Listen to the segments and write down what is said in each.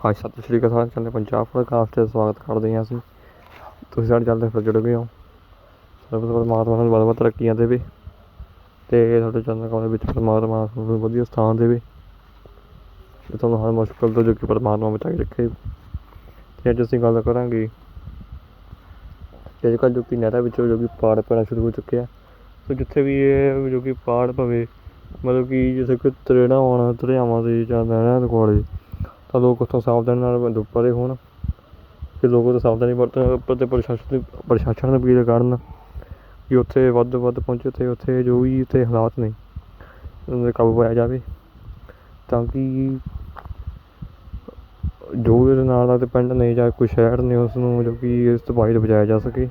ਹਾਂ ਸਤਿ ਸ਼੍ਰੀ ਅਕਾਲ ਸਾਰਿਆਂ ਚੈਨਲ ਪੰਜਾਬ ਪੋਡਕਾਸਟ ਤੇ ਸਵਾਗਤ ਕਰਦੇ ਹਾਂ ਅਸੀਂ। ਤੁਸੀਂ ਸਾਡੇ ਚੈਨਲ ਤੇ ਫਿਰ ਜੁੜ ਗਏ ਹੋ। ਸਰਬ ਤੋਂ ਪਰਮਾਤਮਾ ਨੂੰ ਬਹੁਤ ਬਹੁਤ ਤਰੱਕੀਆਂ ਦੇਵੇ ਤੇ ਤੁਹਾਡੇ ਚੈਨਲ ਕਾਲ ਵਿੱਚ ਪਰਮਾਤਮਾ ਤੁਹਾਨੂੰ ਵਧੀਆ ਸਥਾਨ ਦੇਵੇ। ਤੇ ਤੁਹਾਨੂੰ ਹਰ ਮੁਸ਼ਕਲ ਤੋਂ ਜੋ ਕਿ ਪਰਮਾਤਮਾ ਬਚਾ ਕੇ ਰੱਖੇ। ਤੇ ਅੱਜ ਅਸੀਂ ਗੱਲ ਕਰਾਂਗੇ ਕਿ ਅੱਜ ਕੱਲ੍ਹ ਜੋ ਕਿ ਨਹਿਰਾਂ ਵਿੱਚੋਂ ਜੋ ਕਿ ਪਾੜ ਪੈਣਾ ਸ਼ੁਰੂ ਹੋ ਚੁੱਕਿਆ। ਸੋ ਜਿੱਥੇ ਵੀ ਇਹ ਜੋ ਕਿ ਪਾੜ ਪਵੇ, ਮਤਲਬ ਕਿ ਜਿੱਥੇ ਕੋਈ ਤਰੇੜਾ ਆਉਣ, ਦਰਿਆਵਾਂ ਦੇ ਜਾਂ ਨਹਿਰਾਂ ਦੇ ਕੋਲੇ ਤਾਂ ਲੋਕ ਉੱਥੋਂ ਸਾਵਧਾਨੀ ਨਾਲ ਪਰੇ ਹੋਣ। ਕਿ ਲੋਕ ਉੱਥੇ ਸਾਵਧਾਨੀ ਵਰਤਣ ਅਤੇ ਪ੍ਰਸ਼ਾਸਨ ਪ੍ਰਸ਼ਾਸਨ ਨੂੰ ਅਪੀਲ ਕਰਨ ਕਿ ਉੱਥੇ ਵੱਧ ਤੋਂ ਵੱਧ ਪਹੁੰਚੇ ਅਤੇ ਉੱਥੇ ਜੋ ਵੀ ਉੱਥੇ ਹਾਲਾਤ ਨੇ, ਉਹਨਾਂ 'ਤੇ ਕਾਬੂ ਪਾਇਆ ਜਾਵੇ। ਤਾਂ ਕਿ ਜੋ ਇਹਦੇ ਨਾਲ ਦਾ ਪਿੰਡ ਨੇ ਜਾਂ ਕੋਈ ਸ਼ਹਿਰ ਨੇ ਉਸ ਨੂੰ ਜੋ ਕਿ ਇਸ ਤਬਾਹੀ ਤੋਂ ਬਚਾਇਆ ਜਾ ਸਕੇ।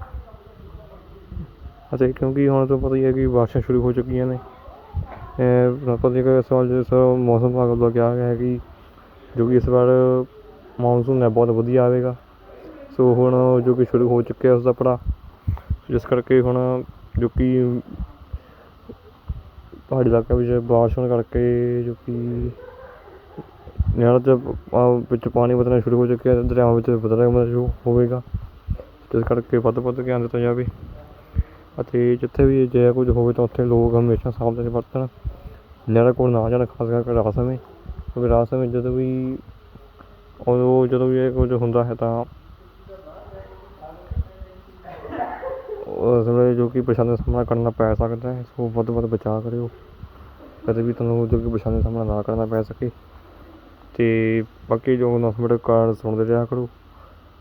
ਅਤੇ ਕਿਉਂਕਿ ਹੁਣ ਤਾਂ ਪਤਾ ਹੀ ਹੈ ਕਿ ਬਾਰਿਸ਼ਾਂ ਸ਼ੁਰੂ ਹੋ ਚੁੱਕੀਆਂ ਨੇ। ਪਤਾ ਹੀ ਹੈ ਕਿ ਇਸ ਵਾਰ ਜਿਸ ਮੌਸਮ ਵਿਭਾਗ ਵੱਲੋਂ ਕਿਹਾ ਗਿਆ ਹੈ ਕਿ ਜੋ ਕਿ ਇਸ ਵਾਰ ਮੌਨਸੂਨ ਹੈ, ਬਹੁਤ ਵਧੀਆ ਆਵੇਗਾ। ਸੋ ਹੁਣ ਜੋ ਕਿ ਸ਼ੁਰੂ ਹੋ ਚੁੱਕਿਆ ਉਸਦਾ ਪੜਾਅ, ਜਿਸ ਕਰਕੇ ਹੁਣ ਜੋ ਕਿ ਪਹਾੜੀ ਇਲਾਕਿਆਂ ਵਿੱਚ ਬਾਰਿਸ਼ ਹੋਣ ਕਰਕੇ ਜੋ ਕਿ ਨਹਿਰਾਂ 'ਚ ਵਿੱਚ ਪਾਣੀ ਵਧਣਾ ਸ਼ੁਰੂ ਹੋ ਚੁੱਕਿਆ ਦਰਿਆਵਾਂ ਵਿੱਚ ਵਧਣਾ ਵਧਣਾ ਸ਼ੁਰੂ ਹੋਵੇਗਾ। ਜਿਸ ਕਰਕੇ ਵੱਧ ਤੋਂ ਵੱਧ ਧਿਆਨ ਦਿੱਤਾ ਜਾਵੇ। ਅਤੇ ਜਿੱਥੇ ਵੀ ਅਜਿਹਾ ਕੁਝ ਹੋਵੇ ਤਾਂ ਉੱਥੇ ਲੋਕ ਹਮੇਸ਼ਾ ਸਾਵਧਾਨੀ ਵਰਤਣ। ਨਹਿਰਾਂ ਕੋਲ ਨਾ ਜਾਣ, ਖਾਸ ਕਰਕੇ ਰਾਤ ਸਮੇਂ। ਕਿਉਂਕਿ ਰਾਤ ਸਮੇਂ ਜਦੋਂ ਵੀ ਉਦੋਂ ਜਦੋਂ ਵੀ ਇਹ ਕੁਝ ਹੁੰਦਾ ਹੈ ਤਾਂ ਉਸ ਵੇਲੇ ਜੋ ਕਿ ਪਰੇਸ਼ਾਨੀ ਦਾ ਸਾਹਮਣਾ ਕਰਨਾ ਪੈ ਸਕਦਾ ਹੈ ਸੋ ਵੱਧ ਤੋਂ ਵੱਧ ਬਚਾਅ ਕਰਿਓ। ਕਦੇ ਵੀ ਤੁਹਾਨੂੰ ਜੋ ਕਿ ਪਰੇਸ਼ਾਨੀ ਦਾ ਸਾਹਮਣਾ ਨਾ ਕਰਨਾ ਪੈ ਸਕੇ। ਅਤੇ ਬਾਕੀ ਜੋ ਅਨਾਉਂਸਮੈਂਟ ਕਾਰਡ ਸੁਣਦੇ ਰਿਹਾ ਕਰੋ।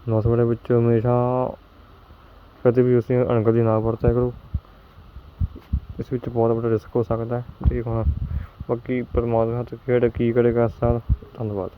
ਅਨਾਉਂਸਮੈਂਟ ਵਿੱਚ ਹਮੇਸ਼ਾ ਕਦੇ ਵੀ ਉਸੇ ਅਣਗਹਿਲੀ ਨਾ ਵਰਤਿਆ ਕਰੋ। ਇਸ ਵਿੱਚ ਬਹੁਤ ਵੱਡਾ ਰਿਸਕ ਹੋ ਸਕਦਾ ਹੈ। ਅਤੇ ਹੁਣ ਬਾਕੀ ਪਰਮਾਤਮਾ ਹੱਥ ਖੇਡ ਕੀ ਕਰੇਗਾ ਇਸ ਸਾਲ ਧੰਨਵਾਦ।